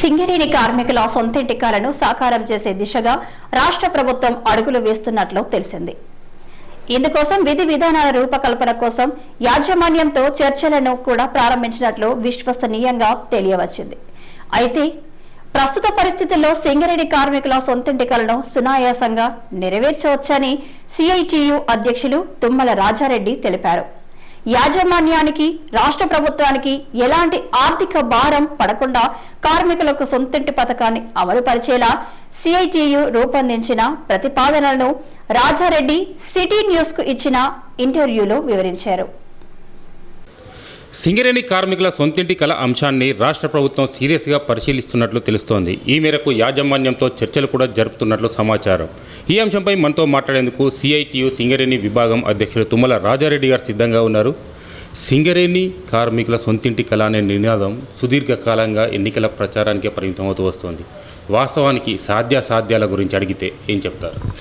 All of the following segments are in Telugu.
సింగరేణి కార్మికుల సొంతింటికాలను సాకారం చేసే దిశగా రాష్ట్ర ప్రభుత్వం అడుగులు వేస్తున్నట్లు తెలిసింది. ఇందుకోసం విధి విధానాల రూపకల్పన కోసం యాజమాన్యంతో చర్చలను కూడా ప్రారంభించినట్లు విశ్వసనీయంగా తెలియవచ్చింది. అయితే ప్రస్తుత పరిస్థితుల్లో సింగరేణి కార్మికుల సొంతింటికలను సునాయాసంగా నెరవేర్చవచ్చని సిఐటియు అధ్యక్షులు తుమ్మల రాజారెడ్డి తెలిపారు. యాజమాన్యానికి రాష్ట్ర ప్రభుత్వానికి ఎలాంటి ఆర్థిక భారం పడకుండా కార్మికులకు సొంతింటి పథకాన్ని అమలు పరిచేలా సిఐటియు రూపొందించిన ప్రతిపాదనలను రాజారెడ్డి సిటీ న్యూస్కు ఇచ్చిన ఇంటర్వ్యూలో వివరించారు. సింగరేణి కార్మికుల సొంతింటి కల అంశాన్ని రాష్ట్ర ప్రభుత్వం సీరియస్గా పరిశీలిస్తున్నట్లు తెలుస్తోంది. ఈ మేరకు యాజమాన్యంతో చర్చలు కూడా జరుపుతున్నట్లు సమాచారం. ఈ అంశంపై మనతో మాట్లాడేందుకు సిఐటియు సింగరేణి విభాగం అధ్యక్షుడు తుమ్మల రాజారెడ్డి గారు సిద్ధంగా ఉన్నారు. సింగరేణి కార్మికుల సొంతింటి కళ అనే నినాదం సుదీర్ఘకాలంగా ఎన్నికల ప్రచారానికే పరిమితమవుతూ వస్తోంది. వాస్తవానికి సాధ్యాసాధ్యాల గురించి అడిగితే ఏం చెప్తారు?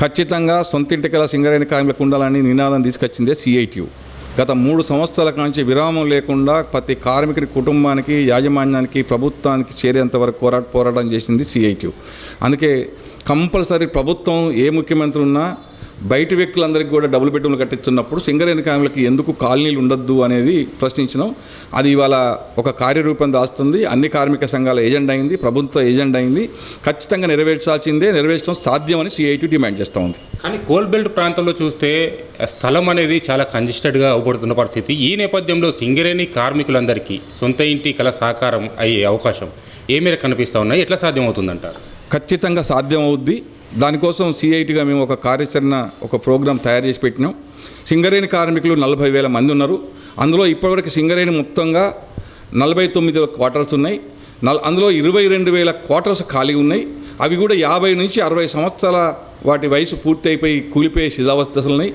ఖచ్చితంగా సొంతింటి కళ సింగరేణి కార్మికులకు ఉండాలని నినాదం తీసుకొచ్చిందే సిఐటియు. గత మూడు సంవత్సరాల నుంచి విరామం లేకుండా ప్రతి కార్మికుడి కుటుంబానికి యాజమాన్యానికి ప్రభుత్వానికి చేరేంత వరకు పోరాట పోరాటం చేసింది సిఐటియు అందుకే కంపల్సరీ ప్రభుత్వం ఏ ముఖ్యమంత్రి ఉన్నా బయట వ్యక్తులందరికీ కూడా డబుల్ బెడ్రూమ్లు కట్టిస్తున్నప్పుడు సింగరేణి కార్మికులకి ఎందుకు కాలనీలు ఉండొద్దు అనేది ప్రశ్నించినాం. అది ఇవాళ ఒక కార్యరూపం దాస్తుంది. అన్ని కార్మిక సంఘాల ఏజెండా అయింది ప్రభుత్వ ఏజెండా అయింది. ఖచ్చితంగా నెరవేర్చాల్సిందే నెరవేర్చడం సాధ్యమని సిఐటి డిమాండ్ చేస్తూ ఉంది. కానీ కోల్ బెల్ట్ ప్రాంతంలో చూస్తే స్థలం అనేది చాలా కంజెస్టెడ్గా అవబడుతున్న పరిస్థితి. ఈ నేపథ్యంలో సింగరేణి కార్మికులందరికీ సొంత ఇంటి కల సాకారం అయ్యే అవకాశం ఏ మేరకు కనిపిస్తూ ఉన్నాయి? ఎట్లా సాధ్యమవుతుందంటారు? ఖచ్చితంగా సాధ్యం అవుద్ది దానికోసం సిఐటిగా మేము ఒక కార్యాచరణ ఒక ప్రోగ్రాం తయారు చేసి పెట్టినాం. సింగరేణి కార్మికులు నలభై వేల మంది ఉన్నారు. అందులో ఇప్పటివరకు సింగరేణి మొత్తంగా నలభై తొమ్మిది క్వార్టర్స్ ఉన్నాయి. నల్ అందులో ఇరవై రెండు వేల క్వార్టర్స్ ఖాళీ ఉన్నాయి. అవి కూడా యాభై నుంచి అరవై సంవత్సరాల వాటి వయసు పూర్తి అయిపోయి కూలిపోయే శిథావస్థలు ఉన్నాయి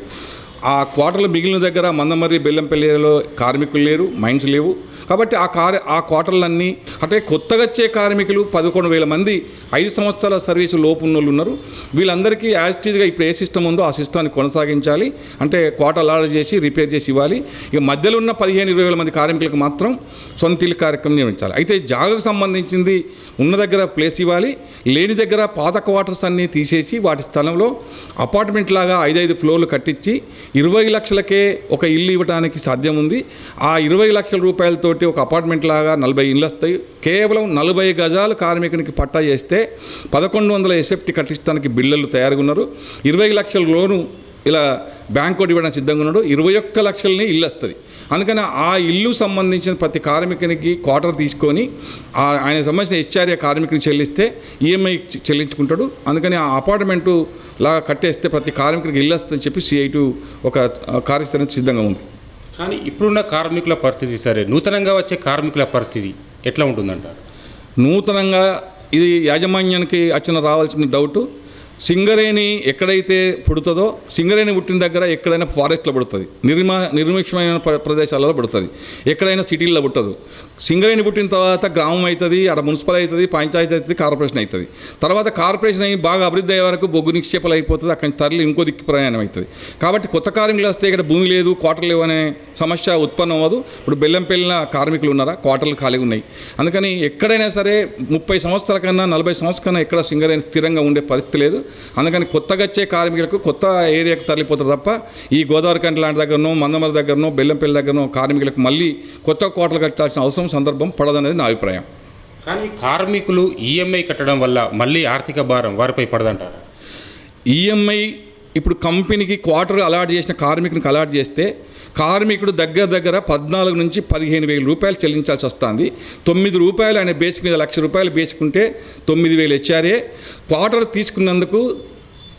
ఆ క్వార్టర్లు మిగిలిన దగ్గర మందమర్రి బెల్లంపల్లిలో కార్మికులు లేరు మైన్స్ లేవు. కాబట్టి ఆ కార్ ఆ క్వార్టర్లన్నీ అంటే కొత్తగా వచ్చే కార్మికులు పదకొండు వేల మంది ఐదు సంవత్సరాల సర్వీసు లోపు ఉన్నోళ్ళు ఉన్నారు. వీళ్ళందరికీ యాజిటీజ్గా ఇప్పుడు ఏ సిస్టమ్ ఉందో ఆ సిస్టాన్ని కొనసాగించాలి. అంటే క్వార్టర్ ఆర్డర్ చేసి రిపేర్ చేసి ఇవ్వాలి. ఇక మధ్యలో ఉన్న పదిహేను ఇరవై వేల మంది కార్మికులకు మాత్రం సొంత ఇల్లు కార్యక్రమం నిర్వహించాలి. అయితే జాగకు సంబంధించింది ఉన్న దగ్గర ప్లేస్ ఇవ్వాలి. లేని దగ్గర పాత క్వార్టర్స్ అన్నీ తీసేసి వాటి స్థలంలో అపార్ట్మెంట్ లాగా ఐదైదు ఫ్లోర్లు కట్టించి ఇరవై లక్షలకే ఒక ఇల్లు ఇవ్వడానికి సాధ్యం ఉంది. ఆ ఇరవై లక్షల రూపాయలతోటి ఒక అపార్ట్మెంట్ లాగా నలభై ఇండ్లు వస్తాయి. కేవలం నలభై గజాలు కార్మికునికి పట్టా చేస్తే పదకొండు వందల ఎస్ఎఫ్టీ కట్టించడానికి బిల్లులు తయారుగా ఉన్నారు ఇరవై లక్షల లోను ఇలా బ్యాంకు ఇవ్వడానికి సిద్ధంగా ఉన్నాడు. ఇరవై ఒక్క లక్షలని ఇల్లు వస్తుంది. అందుకని ఆ ఇల్లు సంబంధించిన ప్రతి కార్మికునికి క్వార్టర్ తీసుకొని ఆ ఆయన సంబంధించిన హెచ్ఆర్ఏ కార్మికుని చెల్లిస్తే ఈఎంఐ చెల్లించుకుంటాడు. అందుకని ఆ అపార్ట్మెంటు లాగా కట్టేస్తే ప్రతి కార్మికునికి ఇల్లు వస్తుందని చెప్పి సిఐటు ఒక కార్యాచరణ సిద్ధంగా ఉంది. కానీ ఇప్పుడున్న కార్మికుల పరిస్థితి సరే నూతనంగా వచ్చే కార్మికుల పరిస్థితి ఎట్లా ఉంటుందంటారు నూతనంగా ఇది యాజమాన్యానికి వచ్చిన రావాల్సిన డౌటు సింగరేణి ఎక్కడైతే పుడుతుందో సింగరేణి పుట్టిన దగ్గర ఎక్కడైనా ఫారెస్ట్లో పుడుతుంది నిర్మా నిర్మిక్షమైన ప్ర- ప్రదేశాలలో పుడుతుంది ఎక్కడైనా సిటీల్లో పుట్టదు. సింగరేణి పుట్టిన తర్వాత గ్రామం అవుతుంది అక్కడ మున్సిపల్ అవుతుంది పంచాయతీ అవుతుంది కార్పొరేషన్ అవుతుంది. తర్వాత కార్పొరేషన్ అయ్యి బాగా అభివృద్ధి అయ్యే వరకు బొగ్గు నిక్షేపాలు అయిపోతుంది అక్కడి తరలి ఇంకో దిక్కు ప్రయాణం అవుతుంది. కాబట్టి కొత్త కార్మికులు వస్తే ఇక్కడ భూమి లేదు క్వార్టర్ లేవు అనే సమస్య ఉత్పన్నం అవ్వదు. ఇప్పుడు బెల్లం పెళ్ళిన కార్మికులు ఉన్నారా? క్వార్టర్లు ఖాళీ ఉన్నాయి. అందుకని ఎక్కడైనా సరే ముప్పై సంవత్సరాల కన్నా నలభై సంవత్సరాల కన్నా ఎక్కడ సింగరేణి స్థిరంగా ఉండే పరిస్థితి లేదు. అందుకని కొత్తగా వచ్చే కార్మికులకు కొత్త ఏరియాకు తరలిపోతారు తప్ప ఈ గోదావరి కంటి లాంటి దగ్గరనో మందమర దగ్గరనో బెల్లంపల్లి దగ్గరనో కార్మికులకు మళ్ళీ కొత్త కోటలు కట్టాల్సిన అవసరం సందర్భం పడదనేది నా అభిప్రాయం. కానీ కార్మికులు ఈఎంఐ కట్టడం వల్ల మళ్ళీ ఆర్థిక భారం వారిపై పడదంటారు? ఈఎంఐ ఇప్పుడు కంపెనీకి క్వార్టర్ అలాట్ చేసిన కార్మికునికి అలాట్ చేస్తే కార్మికుడు దగ్గర దగ్గర పద్నాలుగు నుంచి పదిహేను వేల రూపాయలు చెల్లించాల్సి వస్తుంది. తొమ్మిది రూపాయలు ఆయన బేసిక్ మీద లక్ష రూపాయలు బేసుకుంటే తొమ్మిది వేలు హెచ్ఆర్ఏ. క్వార్టర్ తీసుకున్నందుకు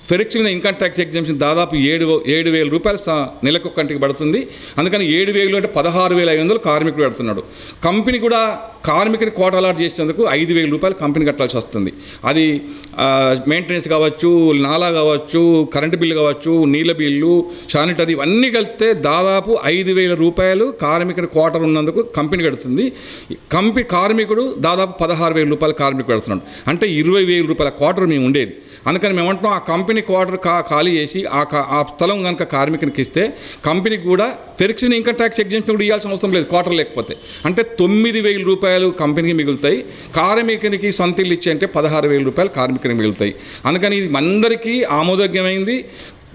ఫెరిక్స్ మీద ఇన్కమ్ ట్యాక్స్ ఎగ్జామ్షన్ దాదాపు ఏడు ఏడు వేల రూపాయలు నెలకు కంటికి పడుతుంది. అందుకని ఏడు వేలు అంటే పదహారు వేల ఐదు వందలు కార్మికుడు పెడుతున్నాడు కంపెనీ కూడా కార్మికుని కోట అలాట్ చేసేందుకు ఐదు వేల రూపాయలు కంపెనీ కట్టాల్సి వస్తుంది. అది మెయింటెనెన్స్ కావచ్చు నాలా కావచ్చు కరెంటు బిల్లు కావచ్చు నీళ్ళ బిల్లు శానిటరీ ఇవన్నీ కలిపితే దాదాపు ఐదు వేల రూపాయలు కార్మికుడి క్వార్టర్ ఉన్నందుకు కంపెనీ కడుతుంది. కంపెనీ కార్మికుడు దాదాపు పదహారు వేల రూపాయలు కార్మికుడు పెడుతున్నాడు అంటే ఇరవై వేల రూపాయల క్వార్టర్ మేము ఉండేది. అందుకని మేము అంటున్నాం ఆ కంపెనీ కంపెనీ క్వార్టర్ కా ఖాళీ చేసి ఆ కా ఆ స్థలం కనుక కార్మికునికి ఇస్తే కంపెనీకి కూడా పెరిక్షన్ ఇన్కమ్ ట్యాక్స్ ఎగ్జెంప్షన్ కూడా ఇవ్వాల్సిన అవసరం లేదు క్వార్టర్ లేకపోతే. అంటే తొమ్మిది వేల రూపాయలు కంపెనీకి మిగులుతాయి కార్మికునికి సొంత ఇల్లు ఇచ్చి అంటే పదహారు వేల రూపాయలు కార్మికునికి మిగులుతాయి. అందుకని ఇది అందరికీ ఆమోదోగ్యమైంది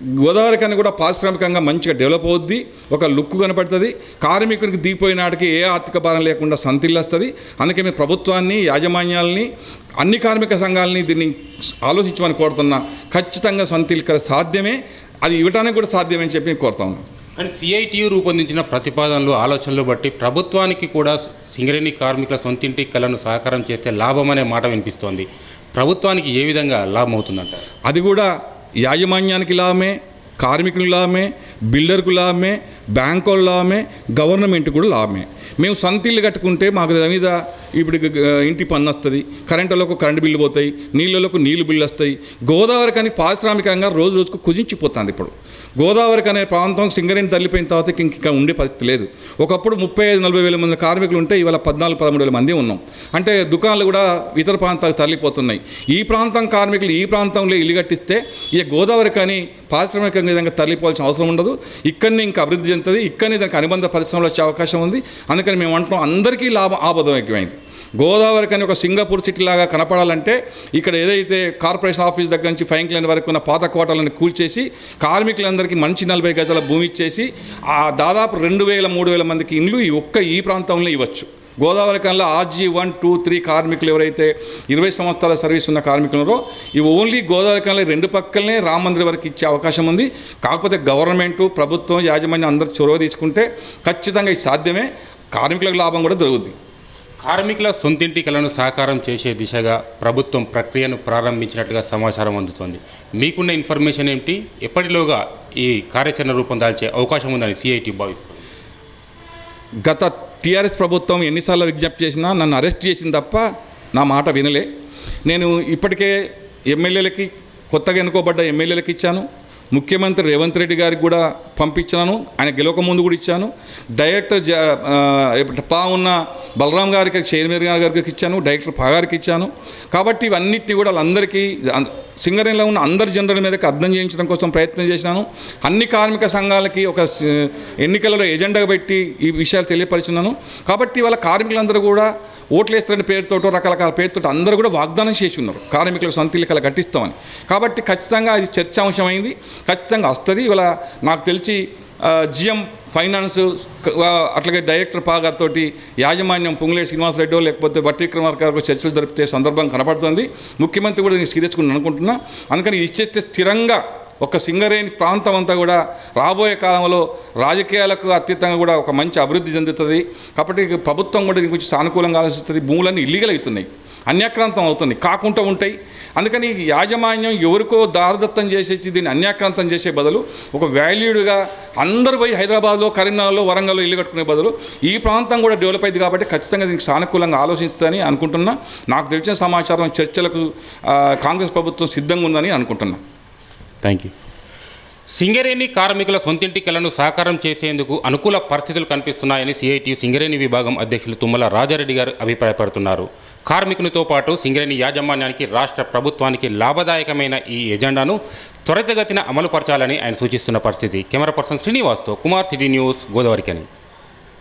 గోదావరి కన్నా కూడా పారిశ్రామికంగా మంచిగా డెవలప్ అవుద్ది. ఒక లుక్ కనపడుతుంది. కార్మికునికి దిగిపోయిన నాటికి ఏ ఆర్థిక భారం లేకుండా సంతిల్లు వస్తుంది అందుకే మేము ప్రభుత్వాన్ని యాజమాన్యాలని అన్ని కార్మిక సంఘాలని దీన్ని ఆలోచించమని కోరుతున్నా ఖచ్చితంగా సొంతిల్కర సాధ్యమే. అది ఇవ్వడానికి కూడా సాధ్యమని చెప్పి నేను కోరుతా ఉన్నాను. కానీ సిఐటియు రూపొందించిన ప్రతిపాదనలు ఆలోచనలు బట్టి ప్రభుత్వానికి కూడా సింగరేణి కార్మికుల సొంతింటి కళను సహకారం చేస్తే లాభం అనే మాట వినిపిస్తోంది. ప్రభుత్వానికి ఏ విధంగా లాభం అవుతుందంటారు అది కూడా యాజమాన్యానికి లాభమే కార్మికులకు లాభమే బిల్డర్కు లాభమే బ్యాంకు లాభమే గవర్నమెంట్ కూడా లాభమే. మేము సొంత ఇల్లు కట్టుకుంటే మాకు దాని మీద ఇప్పుడు ఇంటి పన్ను వస్తుంది కరెంటులకు కరెంటు బిల్లు పోతాయి నీళ్ళలోకి నీళ్ళు బిల్లు వస్తాయి. గోదావరి కానీ పారిశ్రామికంగా రోజు రోజుకు కుదించిపోతుంది ఇప్పుడు. గోదావరి అనే ప్రాంతం సింగరేణి తల్లిపోయిన తర్వాత ఇంకా ఉండే పరిస్థితి లేదు. ఒకప్పుడు ముప్పై ఐదు నలభై వేల మంది కార్మికులు ఉంటే ఇవాళ పద్నాలుగు పదమూడు వేల మంది ఉన్నాం. అంటే దుకాణాలు కూడా ఇతర ప్రాంతాలకు తరలిపోతున్నాయి. ఈ ప్రాంతం కార్మికులు ఈ ప్రాంతంలో ఇల్లు కట్టిస్తే ఇక గోదావరి కానీ పారిశ్రామిక విధంగా తరలిపోవాల్సిన అవసరం ఉండదు. ఇక్కడనే ఇంకా అభివృద్ధి చెందుతుంది. ఇక్కడనే దానికి అనుబంధ పరిశ్రమలు వచ్చే అవకాశం ఉంది. అందుకని మేము అంటున్నాం అందరికీ లాభం ఎక్కువైంది. గోదావరి కానీ ఒక సింగపూర్ సిటీ లాగా కనపడాలంటే ఇక్కడ ఏదైతే కార్పొరేషన్ ఆఫీస్ దగ్గర నుంచి ఫైన్ క్లైన్ వరకు ఉన్న పాత కోటలను కూల్చేసి కార్మికులందరికీ మంచి నలభై గజాల భూమి ఇచ్చేసి ఆ దాదాపు రెండు వేల మూడు వేల మందికి ఇండ్లు ఈ ఒక్క ఈ ప్రాంతంలో ఇవ్వచ్చు. గోదావరి కాలంలో ఆర్జీ వన్ టూ త్రీ కార్మికులు ఎవరైతే ఇరవై సంవత్సరాల సర్వీస్ ఉన్న కార్మికులు ఉన్నారో ఇవి ఓన్లీ గోదావరి కాలంలో రెండు పక్కలనే రామ మందిర్ వరకు ఇచ్చే అవకాశం ఉంది. కాకపోతే గవర్నమెంటు ప్రభుత్వం యాజమాన్యం అందరూ చొరవ తీసుకుంటే ఖచ్చితంగా ఇది సాధ్యమే. కార్మికులకు లాభం కూడా జరుగుద్ది కార్మికుల సొంతింటి కలను సాకారం చేసే దిశగా ప్రభుత్వం ప్రక్రియను ప్రారంభించినట్లుగా సమాచారం అందుతోంది. మీకున్న ఇన్ఫర్మేషన్ ఏమిటి ఎప్పటిలోగా ఈ కార్యాచరణ రూపం దాల్చే అవకాశం ఉందని సిఐటి భావిస్తుంది. గత టీఆర్ఎస్ ప్రభుత్వం ఎన్నిసార్లు విజ్ఞప్తి చేసినా నన్ను అరెస్ట్ చేసింది తప్ప నా మాట వినలే. నేను ఇప్పటికే ఎమ్మెల్యేలకి కొత్తగా ఎన్నుకోబడ్డ ఎమ్మెల్యేలకు ఇచ్చాను. ముఖ్యమంత్రి రేవంత్ రెడ్డి గారికి కూడా పంపించాను. ఆయన గెలవక ముందు కూడా ఇచ్చాను. డైరెక్టర్ పా ఉన్న బలరాం గారికి చైర్మన్ గారికి ఇచ్చాను. డైరెక్టర్ పా గారికి ఇచ్చాను. కాబట్టి ఇవన్నిటిని కూడా వాళ్ళందరికీ సింగరేణిలో ఉన్న అందరి జనరల్ మీదకి అర్థం చేయించడం కోసం ప్రయత్నం చేశాను. అన్ని కార్మిక సంఘాలకి ఒక ఎన్నికలలో ఎజెండా పెట్టి ఈ విషయాలు తెలియపరిచినాను. కాబట్టి వాళ్ళ కార్మికులందరూ కూడా ఓట్లు వేస్తున్న పేరుతోటో రకరకాల పేరుతో అందరూ కూడా వాగ్దానం చేసి ఉన్నారు కార్మికులకు సొంత ఇల్లు కట్టిస్తామని. కాబట్టి ఖచ్చితంగా అది చర్చాంశమైంది. ఖచ్చితంగా వస్తుంది. ఇవాళ నాకు తెలిసి జిఎం ఫైనాన్స్ అట్లాగే డైరెక్టర్ పాగారితో యాజమాన్యం యాజమాన్యం పొంగులేటి శ్రీనివాసరెడ్డి లేకపోతే బట్టి విక్రమార్క గారు చర్చలు జరిపితే సందర్భం కనపడుతుంది. ముఖ్యమంత్రి కూడా నేను సీరియస్గా అనుకుంటున్నా అందుకని ఇది ఇచ్చేస్తే స్థిరంగా ఒక సింగరేణి ప్రాంతం అంతా కూడా రాబోయే కాలంలో రాజకీయాలకు అత్యుత్తంగా కూడా ఒక మంచి అభివృద్ధి చెందుతుంది. కాబట్టి ప్రభుత్వం కూడా దీని గురించి సానుకూలంగా ఆలోచిస్తుంది. భూములన్నీ ఇల్లీగల్ అవుతున్నాయి. అన్యాక్రాంతం అవుతుంది. కాకుండా ఉంటాయి. అందుకని ఈ యాజమాన్యం ఎవరికో దారదత్తం చేసేసి దీన్ని అన్యాక్రాంతం చేసే బదులు ఒక వాల్యూడ్గా అందరు పోయి హైదరాబాద్లో కరీంనగర్లో వరంగల్లో ఇల్లు కట్టుకునే బదులు ఈ ప్రాంతం కూడా డెవలప్ అయింది కాబట్టి ఖచ్చితంగా దీనికి సానుకూలంగా ఆలోచిస్తుందని అనుకుంటున్నా. నాకు తెలిసిన సమాచారం చర్చలకు కాంగ్రెస్ ప్రభుత్వం సిద్ధంగా ఉందని అనుకుంటున్నాను థ్యాంక్ యూ సింగరేణి కార్మికుల సొంతింటి కళను సాకారం చేసేందుకు అనుకూల పరిస్థితులు కనిపిస్తున్నాయని సిఐటియు సింగరేణి విభాగం అధ్యక్షులు తుమ్మల రాజారెడ్డి గారు అభిప్రాయపడుతున్నారు. కార్మికునితో పాటు సింగరేణి యాజమాన్యానికి రాష్ట్ర ప్రభుత్వానికి లాభదాయకమైన ఈ ఎజెండాను త్వరితగతిన అమలుపరచాలని ఆయన సూచిస్తున్న పరిస్థితి. కెమెరా పర్సన్ శ్రీనివాస్తో కుమార్ సిటీ న్యూస్ గోదావరికని.